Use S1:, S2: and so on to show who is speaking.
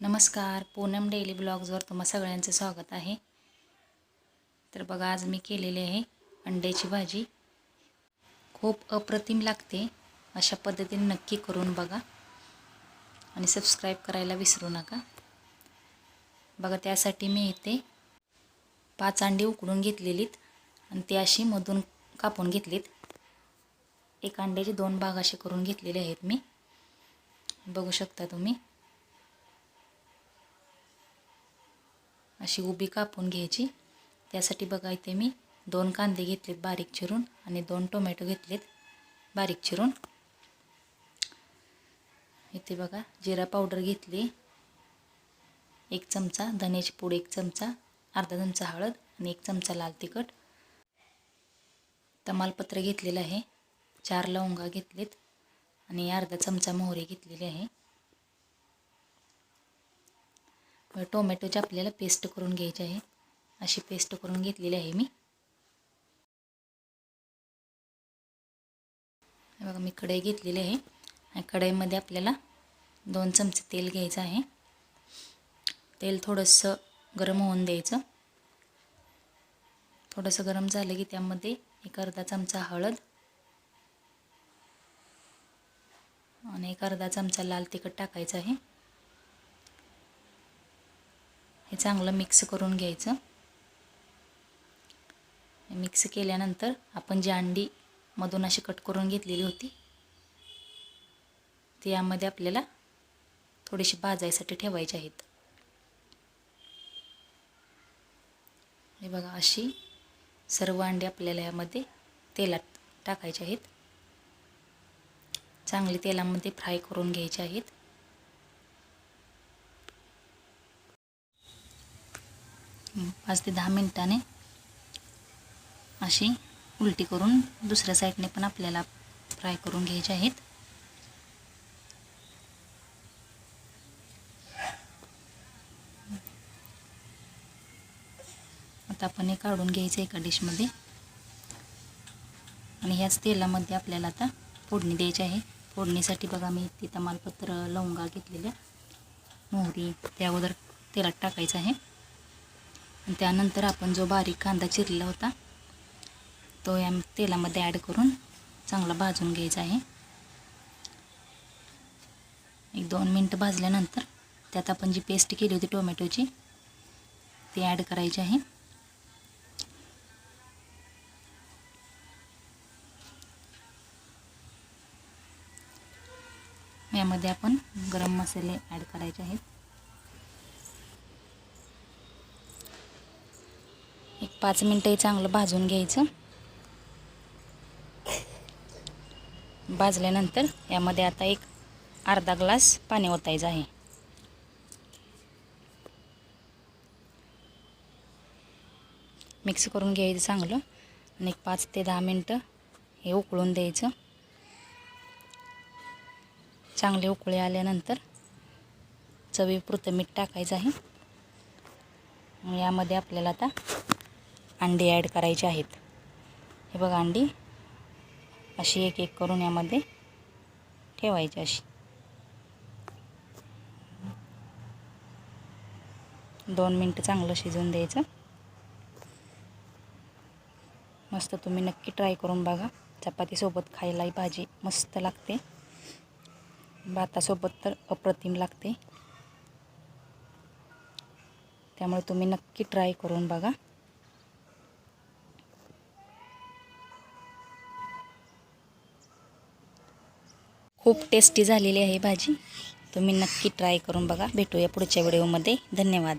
S1: नमस्कार पूनम डेली ब्लॉग्सवर तुम्हा सगळ्यांचं स्वागत आहे. तर बघा आज मी केलेली आहे अंड्याची भाजी. खूप अप्रतिम लागते. अशा पद्धतीने नक्की करून बघा. आणि सबस्क्राईब करायला विसरू नका. बघा त्यासाठी मी इथे पाच अंडी उकडून घेतलेलीत आणि ती अशी मधून कापून घेतलीत. एक अंड्याचे दोन भाग असे करून घेतलेले आहेत मी. बघू शकता तुम्ही. अशी उभी कापून घ्यायची. त्यासाठी बघा इथे मी दोन कांदे घेतलेत बारीक चिरून आणि दोन टोमॅटो घेतलेत बारीक चिरून. इथे बघा जिरा पावडर घेतली. एक चमचा धन्याची पूड एक चमचा अर्धा चमचा हळद आणि एक चमचा लाल तिखट. तमालपत्र घेतलेलं आहे. चार लवंगा घेतलेत आणि अर्धा चमचा मोहरी घेतलेली आहे. टोमॅटोची आपल्याला पेस्ट करून घ्यायची आहे. अशी पेस्ट करून घेतलेली आहे मी. बघा मी कढई घेतलेली आहे. कढईमध्ये आपल्याला दोन चमचे तेल घ्यायचं आहे. तेल थोडंसं गरम होऊन द्यायचं. थोडंसं गरम झालं की त्यामध्ये एक अर्धा चमचा हळद आणि एक अर्धा चमचा लाल तिखट टाकायचं आहे. हे चांगलं मिक्स करून घ्यायचं. मिक्स केल्यानंतर आपण जी अंडी मधून अशी कट करून घेतलेली होती ती यामध्ये आपल्याला थोडीशी भाजायसाठी ठेवायची आहेत. हे बघा अशी सर्व अंडी आपल्याला यामध्ये तेलात टाकायचे आहेत. चांगली तेलामध्ये फ्राय करून घ्यायचे आहेत. पाच ते दहा मिनटाने अशी उलटी करून दुसऱ्या साईडने पण आपल्याला फ्राय करून घ्यायचे आहेत. आता आपण हे काढून घ्यायचं एका डिशमध्ये आणि ह्याच तेलामध्ये आपल्याला आता फोडणी द्यायची आहे. फोडणीसाठी बघा मी तिथं तमालपत्र लवंगा घेतलेल्या मोहरी त्या अगोदर तेलात टाकायचं आहे. त्यानंतर आपण जो बारीक कांदा चिरलेला होता तो या तेलामध्ये ॲड करून चांगला भाजून घ्यायचा आहे. एक दोन मिनटं भाजल्यानंतर त्यात आपण जी पेस्ट केली होती टोमॅटोची ती ॲड करायची आहे. यामध्ये आपण गरम मसाले ॲड करायचे आहेत. एक पाच मिनटंही चांगलं भाजून घ्यायचं. भाजल्यानंतर यामध्ये आता एक अर्धा ग्लास पाणी ओतायचं आहे. मिक्स करून घ्यायचं चांगलं. आणि एक पाच ते दहा मिनटं हे उकळून द्यायचं. चांगले उकळे आल्यानंतर चवीपुरतं मीठ टाकायचं आहे. यामध्ये आपल्याला आता अंडी ॲड करायचे आहेत. हे बघा अंडी. अशी एक एक करून यामध्ये ठेवायची अशी. दोन मिनटं चांगलं शिजवून द्यायचं. मस्त तुम्ही नक्की ट्राय करून बघा. चपातीसोबत खायलाही भाजी मस्त लागते. भातासोबत तर अप्रतिम लागते. त्यामुळे तुम्ही नक्की ट्राय करून बघा. खूप टेस्टी झालेली आहे भाजी. तुम्ही नक्की ट्राय करून बघा. भेटूया पुढच्या व्हिडिओमध्ये धन्यवाद.